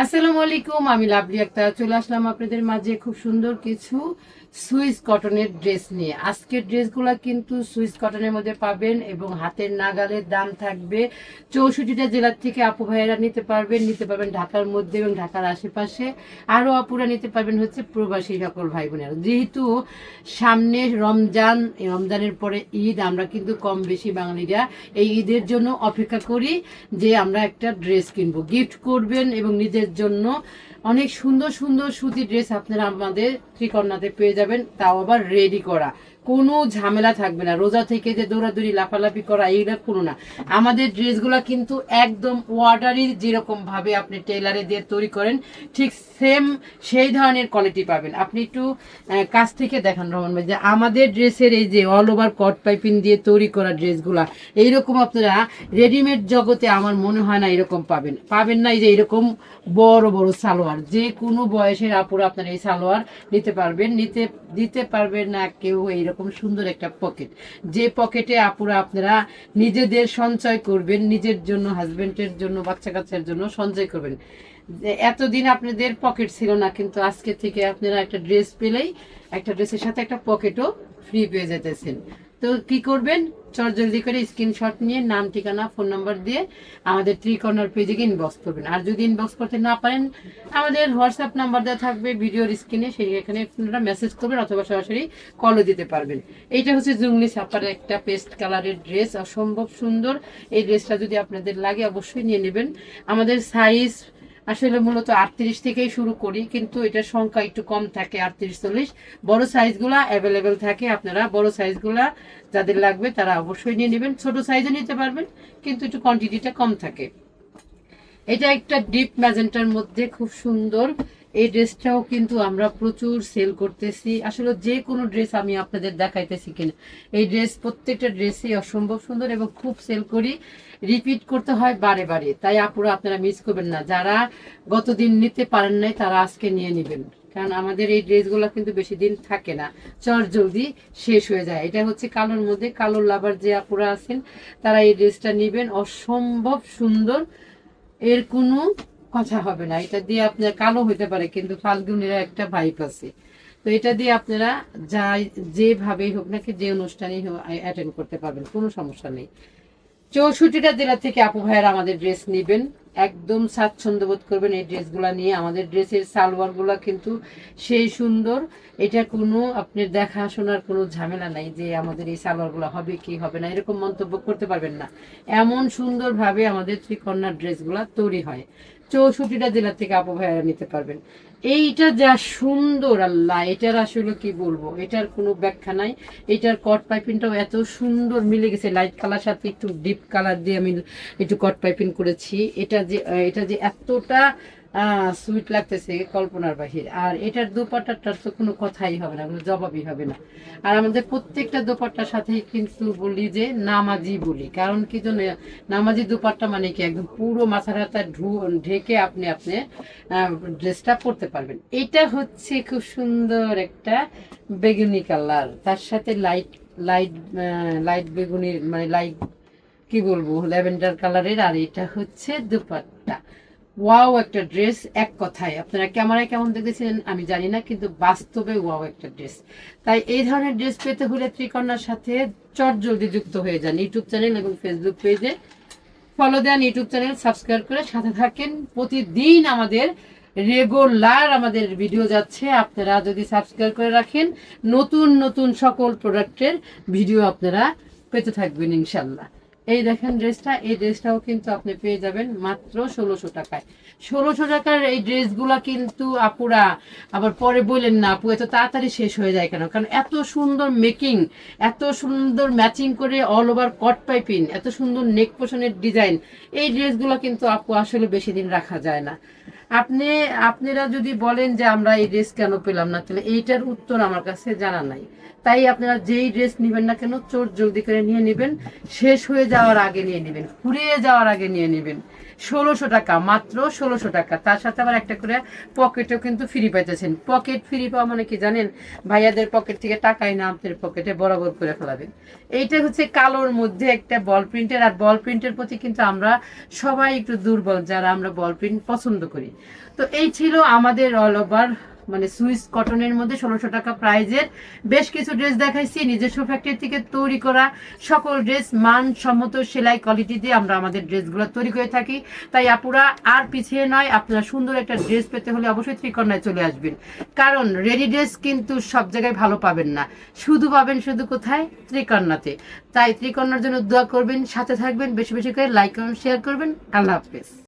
আসসালামু আলাইকুম আমি লাভলি একটা চলে আসলাম আপনাদের মাঝে খুব সুন্দর কিছু সুইস কটনের ড্রেস নিয়ে। আজকের ড্রেসগুলো কিন্তু সুইস কটনের মধ্যে পাবেন এবং হাতের নাগালের দাম থাকবে চৌষট্টিটা জেলার থেকে আপু ভাইয়েরা নিতে পারবেন নিতে পারবেন ঢাকার মধ্যে এবং ঢাকার আশেপাশে। আরও আপুরা নিতে পারবেন হচ্ছে প্রবাসী সকল ভাই বোনেরা যেহেতু সামনে রমজান রমজানের পরে ঈদ, আমরা কিন্তু কম বেশি বাঙালিরা এই ঈদের জন্য অপেক্ষা করি যে আমরা একটা ড্রেস কিনবো। গিফট করবেন এবং নিজের জন্য অনেক সুন্দর সুন্দর সুতির ড্রেস আপনারা আমাদের ত্রিকন্যাতে পেয়ে যাবেন তাও আবার রেডি করা। কোনো ঝামেলা থাকবে না। রোজা থেকে যে দৌড়াদৌড়ি, লাফালাফি করা, এইগুলো কোনো না। আমাদের ড্রেসগুলো কিন্তু একদম ওয়াটারি যেরকম ভাবে আপনি টেলারে দিয়ে তৈরি করেন, ঠিক সেম সেই ধরনের কোয়ালিটি পাবেন। আপনি একটু কাছ থেকে দেখান রহমান ভাই, যে আমাদের ড্রেসের এই যে অল ওভার কট পাইপিং দিয়ে তৈরি করা ড্রেসগুলা, এইরকম আপনারা রেডিমেড জগতে আমার মনে হয় না এরকম পাবেন। পাবেন না এই যে এরকম বড় বড় সালোয়ার। যে কোনো বয়সের আপুরা আপনারা এই সালোয়ার নিতে পারবেন, নিতে, দিতে পারবেন না কেউ এইরকম সুন্দর একটা পকেট যে পকেটে আপুরা, আপনারা নিজেদের সঞ্চয় করবেন, নিজের জন্য হাজবেন্ডের জন্য বাচ্চা কাচ্চার জন্য সঞ্চয় করবেন। এতদিন আপনাদের পকেট ছিল না, কিন্তু আজকে থেকে আপনারা একটা ড্রেস পেলেই একটা ড্রেসের সাথে একটা পকেটও ফ্রি পেয়ে যেতেছেন তো কি করবেন? জলদি করে স্ক্রিনশট নিয়ে নাম, ঠিকানা ফোন নাম্বার দিয়ে আমাদের ত্রিকর্নার পেজে ইনবক্স করবেন। আর যদি ইনবক্স করতে না পারেন, আমাদের হোয়াটসঅ্যাপ নাম্বার দেওয়া থাকবে ভিডিওর স্ক্রিনে সেই এখানে আপনারা মেসেজ করবেন অথবা সরাসরি কলও দিতে পারবেন। এইটা হচ্ছে জুংলি ছাপার একটা পেস্ট কালারের ড্রেস অসম্ভব সুন্দর। এই ড্রেসটা যদি আপনাদের লাগে, অবশ্যই নিয়ে নেবেন। আমাদের সাইজ আসলে মূলত আটত্রিশ থেকেই শুরু করি, কিন্তু এটার সংখ্যা একটু কম থাকে, আটত্রিশ, চল্লিশ। বড় সাইজগুলা অ্যাভেলেবেল থাকে আপনারা, বড় সাইজগুলা যাদের লাগবে তারা অবশ্যই নিয়ে নেবেন। ছোট সাইজও নিতে পারবেন, কিন্তু একটু কোয়ান্টিটিটা কম থাকে। এটা একটা ডিপ ম্যাজেন্টার মধ্যে খুব সুন্দর এই ড্রেসটাও কিন্তু আমরা প্রচুর সেল করতেছি। আসলে যে কোনো ড্রেস আমি আপনাদের দেখাইতেছি কিনা। এই ড্রেস, প্রত্যেকটা ড্রেসই অসম্ভব সুন্দর এবং খুব সেল করি। রিপিট করতে হয় বারে বারে। তাই আপুরা, আপনারা মিস করবেন না। যারা গতদিন নিতে পারেন নাই, তারা আজকে নিয়ে নেবেন। কারণ আমাদের এই ড্রেসগুলো কিন্তু বেশি দিন থাকে না। চট জলদি শেষ হয়ে যায়। এটা হচ্ছে কালোর মধ্যে। কালোর লাভার যে আপুরা আছেন, তারা এই ড্রেসটা নেবেন। অসম্ভব সুন্দর। এর কোনো কথা হবে না। এটা দিয়ে আপনার কালো হতে পারে, কিন্তু ফাল্গুনের একটা ভাইপ আছে। তো এটা দিয়ে আপনারা যা যেভাবেই হোক নাকি যে অনুষ্ঠানেই অ্যাটেন্ড করতে পারবেন, কোনো সমস্যা নেই। চৌষট্টিটা জেলা থেকে আপু ভাইয়েরা আমাদের ড্রেস নেবেন। একদম স্বাচ্ছন্দ্য বোধ করবেন এই ড্রেসগুলা নিয়ে। আমাদের ড্রেসের সালোয়ারগুলো কিন্তু সেই সুন্দর। এটা কোনো আপনার দেখাশোনার কোনো ঝামেলা নাই যে আমাদের এই সালোয়ারগুলো হবে কি হবে না, এরকম মন্তব্য করতে পারবেন না। এমন সুন্দরভাবে আমাদের ত্রিকন্যার ড্রেসগুলা তৈরি হয়। চৌষট্টিটা জেলার থেকে আপু ভাইয়ারা নিতে পারবেন। এইটা যা সুন্দর, আল্লাহ, এটার আসলে কি বলব? এটার কোনো ব্যাখ্যা নাই। এটার কট পাইপিংটাও এত সুন্দর মিলে গেছে। লাইট কালার সাথে একটু ডিপ কালার দিয়ে আমি একটু কট পাইপিং করেছি। এটা যে এটা যে এতটা সুইট লাগতেছে কল্পনার বাহির। আর এটার দোপাট্টাটার তো কোনো কথাই হবে না, কোনো জবাবই হবে না। আর আমাদের প্রত্যেকটা দোপাট্টার সাথেই কিন্তু বলি যে নামাজি বলি। কারণ কি জন্য নামাজি দোপাট্টা মানে কি একদম পুরো মাথার হাতা ঢেকে আপনি আপনি ড্রেসটা পরতে পারবেন। এটা হচ্ছে খুব সুন্দর একটা বেগুনি কালার। তার সাথে লাইট লাইট লাইট বেগুনির মানে লাইট কি বলব, ল্যাভেন্ডার কালারের। আর এটা হচ্ছে দুপাট্টা। ওয়াও একটা ড্রেস এক কথায়। আপনারা ক্যামেরায় কেমন দেখেছিলেন আমি জানি না, কিন্তু বাস্তবে ওয়াও একটা ড্রেস। তাই এই ধরনের ড্রেস পেতে হলে ত্রিকন্যার সাথে চট জলদি যুক্ত হয়ে যান ইউটিউব চ্যানেল এবং ফেসবুক পেজে। ফলো দেন ইউটিউব চ্যানেল, সাবস্ক্রাইব করে সাথে থাকেন। প্রতিদিন আমাদের রেগুলার আমাদের ভিডিও যাচ্ছে, আপনারা যদি সাবস্ক্রাইব করে রাখেন, নতুন নতুন সকল প্রোডাক্টের ভিডিও আপনারা পেতে থাকবেন ইনশাল্লাহ। এই দেখেন ড্রেসটা এই ড্রেসটাও কিন্তু আপনি পেয়ে যাবেন মাত্র ষোলোশো টাকায়। ষোলোশো টাকার এই ড্রেসগুলা কিন্তু আপুরা আবার পরে বললেন না, আপু, এত তাড়াতাড়ি শেষ হয়ে যায় কেন? কারণ এত সুন্দর মেকিং এত সুন্দর ম্যাচিং করে অল ওভার কট পাইপিং এত সুন্দর নেক পোষণের ডিজাইন এই ড্রেসগুলো কিন্তু আপু আসলে বেশি দিন রাখা যায় না। আপনি, আপনারা যদি বলেন যে আমরা এই ড্রেস কেন পেলাম না, তাহলে এইটার উত্তর আমার কাছে জানা নাই। তাই আপনারা যেই ড্রেস নেবেন না কেন, চোর জলদি করে নিয়ে নেবেন। শেষ হয়ে যাওয়ার আগে নিয়ে নেবেন ফুরিয়ে যাওয়ার আগে নিয়ে নেবেন। ষোলোশো টাকা, মাত্র ষোলোশো টাকা। তার সাথে আবার একটা করে পকেটও কিন্তু ফ্রি পাইতেছেন। পকেট ফ্রি পাওয়া মানে কি জানেন? ভাইয়াদের পকেট থেকে টাকাই না, আপনাদের পকেটে বরাবর করে ফেলাবেন। এইটা হচ্ছে কালোর মধ্যে একটা বল প্রিন্টের আর বল প্রিন্টের প্রতি কিন্তু আমরা সবাই একটু দুর্বল, যারা আমরা বল প্রিন্ট পছন্দ করি। তো এই ছিল আমাদের অল ওভার মানে সুইস কটনের মধ্যে ষোলোশো টাকা প্রাইজের বেশ কিছু ড্রেস দেখাইছি। নিজস্ব ফ্যাক্টরি থেকে তৈরি করা সকল ড্রেস মানসম্মত সেলাই কোয়ালিটি দিয়ে আমরা আমাদের ড্রেসগুলো তৈরি করে থাকি। তাই আপুরা, আর পিছিয়ে নয়, আপনারা সুন্দর একটা ড্রেস পেতে হলে অবশ্যই ত্রিকন্যায় চলে আসবেন। কারণ রেডি ড্রেস কিন্তু সব জায়গায় ভালো পাবেন না। শুধু পাবেন শুধু কোথায়? ত্রিকন্যাতে তাই ত্রিকন্যার জন্য দোয়া করবেন, সাথে থাকবেন, বেশি বেশি করে লাইক এবং শেয়ার করবেন। আল্লাহ হাফেজ।